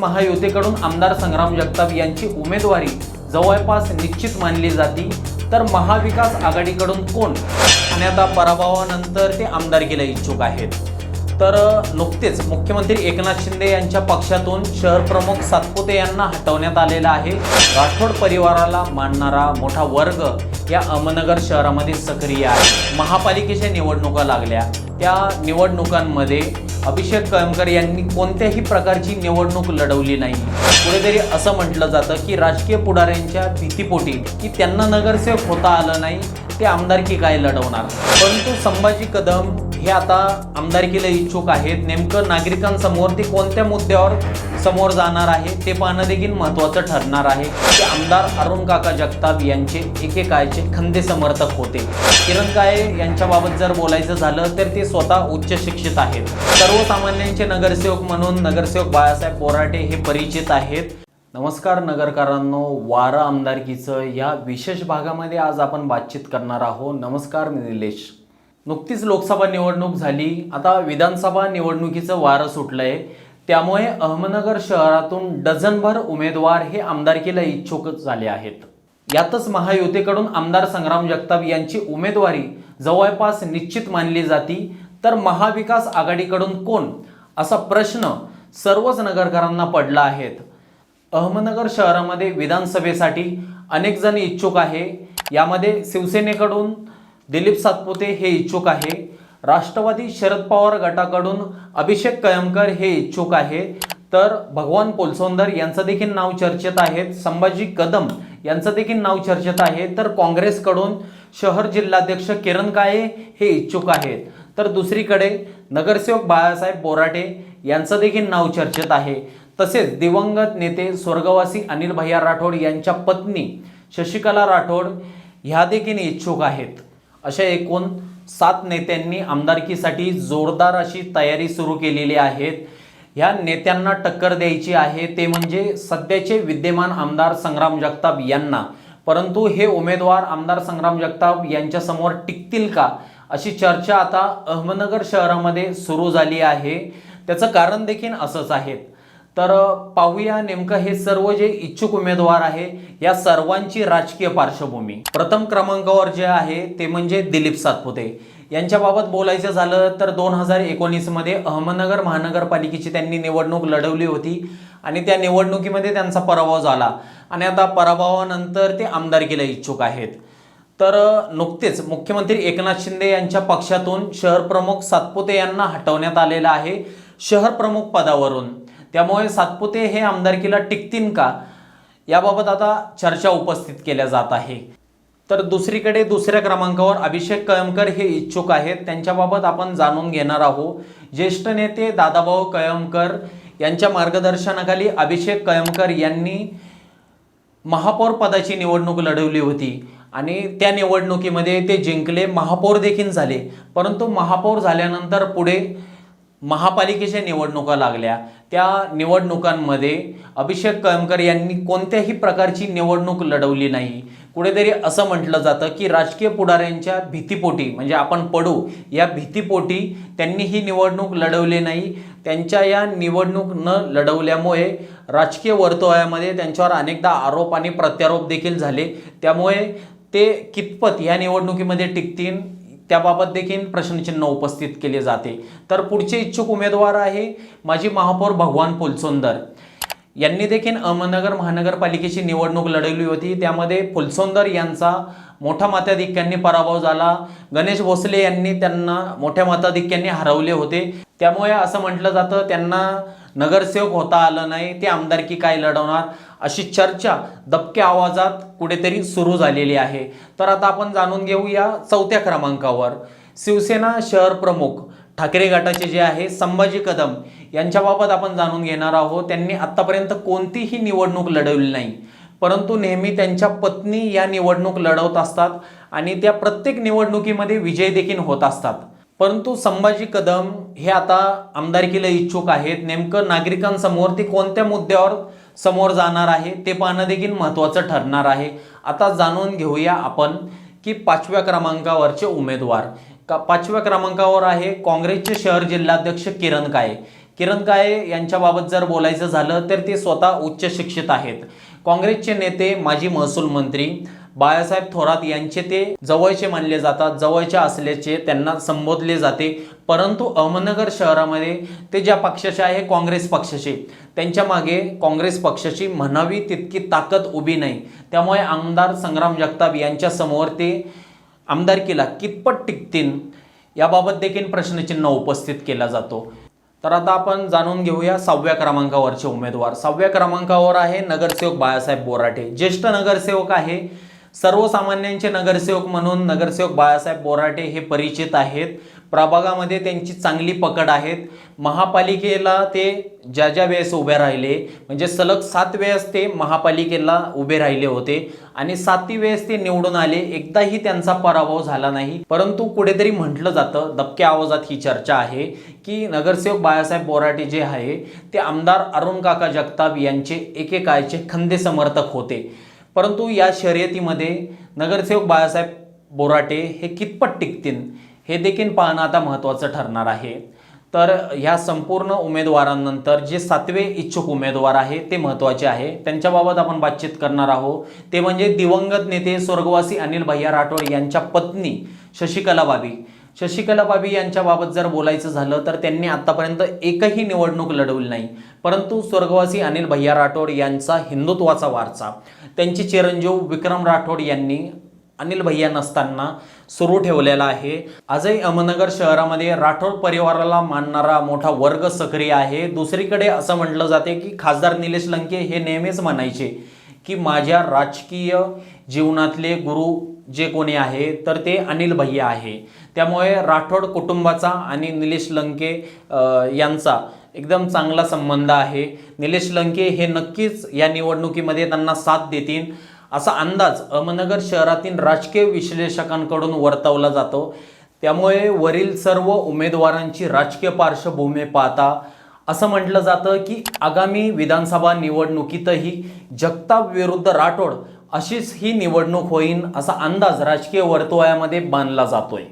महायुतीकडून आमदार संग्राम जगताप यांची उमेदवारी जवळपास निश्चित मानली जाती. तर महाविकास आघाडीकडून कोण? आणि आता पराभवानंतर ते आमदारकीला इच्छुक आहेत. तर नुकतेच मुख्यमंत्री एकनाथ शिंदे यांच्या पक्षातून शहर प्रमुख सातपुते यांना हटवण्यात आलेला आहे. राठोड परिवाराला मानणारा मोठा वर्ग या अहमदनगर शहरामध्ये सक्रिय आहे. महापालिकेच्या निवडणुका लागल्या. त्या निवडणुकांमध्ये अभिषेक कळमकर यांनी कोणत्याही प्रकारची निवडणूक लढवली नाही. कुठेतरी असं म्हटलं जातं की राजकीय पुढाऱ्यांच्या भीतीपोटी की त्यांना नगरसेवक होता आलं नाही ते आमदारकी काय लढवणार? परंतु संभाजी कदम हे आता आमदारकीला इच्छुक आहेत. नेमकं नागरिकांसमोर ते कोणत्या मुद्द्यावर समोर जाणार आहे ते पाहणं देखील महत्त्वाचं ठरणार आहे. की आमदार अरुण काका जगताप यांचे एकेकाळचे खंदे समर्थक होते. किरण काळे यांच्याबाबत जर बोलायचं झालं तर ते स्वतः उच्च शिक्षित आहेत. सर्वसामान्यांचे नगरसेवक म्हणून नगरसेवक बाळासाहेब बोराटे हे परिचित आहेत. नमस्कार नगरकारांनो वारा आमदारकीचं या विशेष भागामध्ये आज आपण बातचीत करणार आहोत. नमस्कार मी निलेश. नुकतीच लोकसभा निवडणूक झाली. आता विधानसभा निवडणुकीचं वारं सुटलं आहे त्यामुळे अहमदनगर शहरातून डझनभर उमेदवार हे आमदारकीला इच्छुक झाले आहेत. यातच महायुतीकडून आमदार संग्राम जगताप यांची उमेदवारी जवळपास निश्चित मानली जाती. तर महाविकास आघाडीकडून कोण? असा प्रश्न सर्वच नगरकरांना पडला आहेत अहमदनगर शहरामध्ये विधानसभेसाठी अनेक जण इच्छुक आहे. यामध्ये शिवसेनेकडून दिलीप सातपुते हे इच्छुक आहे. राष्ट्रवादी शरद पवार गटाकडून अभिषेक कयमकर हे इच्छुक आहे. तर भगवान पोलसोंदर यांचं देखील नाव चर्चेत आहे. संभाजी कदम यांचं देखील नाव चर्चेत आहे. तर काँग्रेसकडून शहर जिल्हाध्यक्ष किरण काळे हे इच्छुक आहेत. तर दुसरीकडे नगरसेवक बाळासाहेब बोराटे यांचं देखील नाव चर्चेत आहे. तसेच दिवंगत नेते स्वर्गवासी अनिल भैया राठोड यांच्या पत्नी शशिकला राठोड ह्या देखील इच्छुक आहेत. अशा एकूण सात नेत्यांनी आमदारकीसाठी जोरदार अशी तयारी सुरू केलेली आहेत. ह्या नेत्यांना टक्कर द्यायची आहे ते म्हणजे सध्याचे विद्यमान आमदार संग्राम जगताप यांना. परंतु हे उमेदवार आमदार संग्राम जगताप यांच्यासमोर टिकतील का अशी चर्चा आता अहमदनगर शहरामध्ये सुरू झाली आहे. त्याचं कारण देखील असंच आहे. तर पाहूया नेमकं हे सर्व जे इच्छुक उमेदवार आहे या सर्वांची राजकीय पार्श्वभूमी. प्रथम क्रमांकावर जे आहे ते म्हणजे दिलीप सातपुते. यांच्याबाबत बोलायचं झालं तर दोन हजार एकोणीसमध्ये अहमदनगर महानगरपालिकेची त्यांनी निवडणूक लढवली होती आणि त्या निवडणुकीमध्ये त्यांचा पराभव झाला. आणि आता पराभवानंतर ते आमदारकीला इच्छुक आहेत. तर नुकतेच मुख्यमंत्री एकनाथ शिंदे यांच्या पक्षातून शहर प्रमुख सातपुते यांना हटवण्यात आलेलं आहे शहर प्रमुख पदावरून. त्यामुळे सातपुते हे आमदारकीला टिकतील का? याबाबत आता चर्चा उपस्थित केल्या जात आहे. तर दुसरीकडे दुसऱ्या क्रमांकावर अभिषेक कळमकर हे इच्छुक आहेत. त्यांच्याबाबत आपण जाणून घेणार आहोत. ज्येष्ठ नेते दादाभाऊ कळमकर यांच्या मार्गदर्शनाखाली अभिषेक कळमकर यांनी महापौर पदाची निवडणूक लढवली होती आणि त्या निवडणुकीमध्ये ते जिंकले. महापौर देखील झाले. परंतु महापौर झाल्यानंतर पुढे महापालिकेच्या निवडणुका लागल्या. त्या निवडणुकांमध्ये अभिषेक कळमकर यांनी कोणत्याही प्रकारची निवडणूक लढवली नाही. कुठेतरी असं म्हटलं जातं की राजकीय पुढाऱ्यांच्या भीतीपोटी म्हणजे आपण पडू या भीतीपोटी त्यांनी ही निवडणूक लढवली नाही. त्यांच्या या निवडणूक न लढवल्यामुळे राजकीय वर्तुळामध्ये त्यांच्यावर अनेकदा आरोप आणि प्रत्यारोप देखील झाले. त्यामुळे ते कितपत या निवडणुकीमध्ये टिकतील? त्याबाबत देखील प्रश्नचिन्ह उपस्थित केले जाते. तर पुढचे इच्छुक उमेदवार आहे माजी महापौर भगवान फुलसुंदर. यांनी देखील अहमदनगर महानगरपालिकेची निवडणूक लढवली होती. त्यामध्ये फुलसुंदर यांचा मोठ्या मताधिक्यांनी पराभव झाला. गणेश भोसले यांनी त्यांना मोठ्या मताधिक्यांनी हरवले होते. त्यामुळे असं म्हटलं जातं त्यांना नगरसेवक होता आलं नाही ते आमदारकी काय लढवणार? अशी चर्चा दबक्या आवाजात कुठेतरी सुरू झालेली आहे. तर आता आपण जाणून घेऊया चौथ्या क्रमांकावर. शिवसेना शहर प्रमुख ठाकरे गटाचे जे आहे संभाजी कदम यांच्याबाबत आपण जाणून घेणार आहोत. त्यांनी आतापर्यंत कोणतीही निवडणूक लढवली नाही. परंतु नेहमी त्यांच्या पत्नी या निवडणूक लढवत असतात आणि त्या प्रत्येक निवडणुकीमध्ये विजय देखील होत असतात. परंतु संभाजी कदम हे आता आमदारकीला इच्छुक आहेत. नेमकं नागरिकांसमोर ते कोणत्या मुद्द्यावर समोर जाणार आहे ते पाहणं देखील महत्त्वाचं ठरणार आहे. आता जाणून घेऊया आपण की पाचव्या क्रमांकावरचे उमेदवार. का पाचव्या क्रमांकावर आहे काँग्रेसचे शहर जिल्हाध्यक्ष किरण काळे. किरण काळे यांच्याबाबत जर बोलायचं झालं तर ते स्वतः उच्च शिक्षित आहेत. काँग्रेसचे नेते माजी महसूल मंत्री बाळासाहेब थोरात यांचे ते जवळचे मानले जातात. जवळचे असल्याचे त्यांना संबोधले जाते. परंतु अहमदनगर शहरामध्ये ते ज्या पक्षाचे आहे काँग्रेस पक्षाचे. त्यांच्या मागे काँग्रेस पक्षाची म्हणावी तितकी ताकद उभी नाही. त्यामुळे आमदार संग्राम जगताप यांच्यासमोर ते आमदारकीला कितपत टिकतील याबाबत देखील प्रश्नचिन्ह उपस्थित केला जातो. तर आता आपण जाणून घेऊया सहाव्या क्रमांकावरचे उमेदवार. सहाव्या क्रमांकावर आहे नगरसेवक बाळासाहेब बोराटे. ज्येष्ठ नगरसेवक आहे. सर्वसामान्यांचे नगरसेवक म्हणून नगरसेवक बाळासाहेब बोराटे हे परिचित आहेत. प्रभागामध्ये त्यांची चांगली पकड आहेत. महापालिकेला ते ज्या ज्या वेळेस उभे राहिले म्हणजे सलग सात वेळेस ते महापालिकेला उभे राहिले होते आणि सातवी वेळेस ते निवडून आले एकदाही त्यांचा पराभव झाला नाही. परंतु कुठेतरी म्हटलं जातं दबक्या आवाजात ही चर्चा आहे की नगरसेवक बाळासाहेब बोराटे जे आहे ते आमदार अरुण काका जगताप यांचे एकेकाळचे खंदे समर्थक होते. परंतु या शर्यतीमध्ये नगरसेवक बाळासाहेब बोराटे हे कितपत टिकतील? हे देखील पाहणं आता महत्त्वाचं ठरणार आहे. तर ह्या संपूर्ण उमेदवारांनंतर जे सातवे इच्छुक उमेदवार आहे ते महत्त्वाचे आहे. त्यांच्याबाबत आपण बातचीत करणार आहोत. ते म्हणजे दिवंगत नेते स्वर्गवासी अनिल भैया राठोड यांच्या पत्नी शशिकला बाबी. शशिकला बाबी यांच्याबाबत जर बोलायचं झालं तर त्यांनी आत्तापर्यंत एकही निवडणूक लढवली नाही. परंतु स्वर्गवासी अनिल भैया राठोड यांचा हिंदुत्वाचा वारसा. त्यांचे चिरंजीव विक्रम राठोड यांनी अनिल भैया नसताना सुरू ठेवलेला आहे. आजही अहमदनगर शहरामध्ये राठोड परिवाराला मानणारा मोठा वर्ग सक्रिय आहे. दुसरीकडे असं म्हटलं जाते की खासदार निलेश लंके हे नेहमीच म्हणायचे की माझ्या राजकीय जीवनातले गुरु जे कोणी आहे तर ते अनिल भैया आहे. त्यामुळे राठोड कुटुंबाचा आणि निलेश लंके यांचा एकदम चांगला संबंध आहे. निलेश लंके हे नक्कीच या निवडणुकीमध्ये त्यांना साथ देतील. असा अंदाज अहमदनगर शहरातील राजकीय विश्लेषकांकडून वर्तवला जातो. त्यामुळे वरील सर्व उमेदवारांची राजकीय पार्श्वभूमी पाहता असं म्हटलं जातं की आगामी विधानसभा निवडणुकीतही जगताप विरुद्ध राठोड अशीच ही निवडणूक होईल असा अंदाज राजकीय वर्तुळामध्ये बांधला जातोय.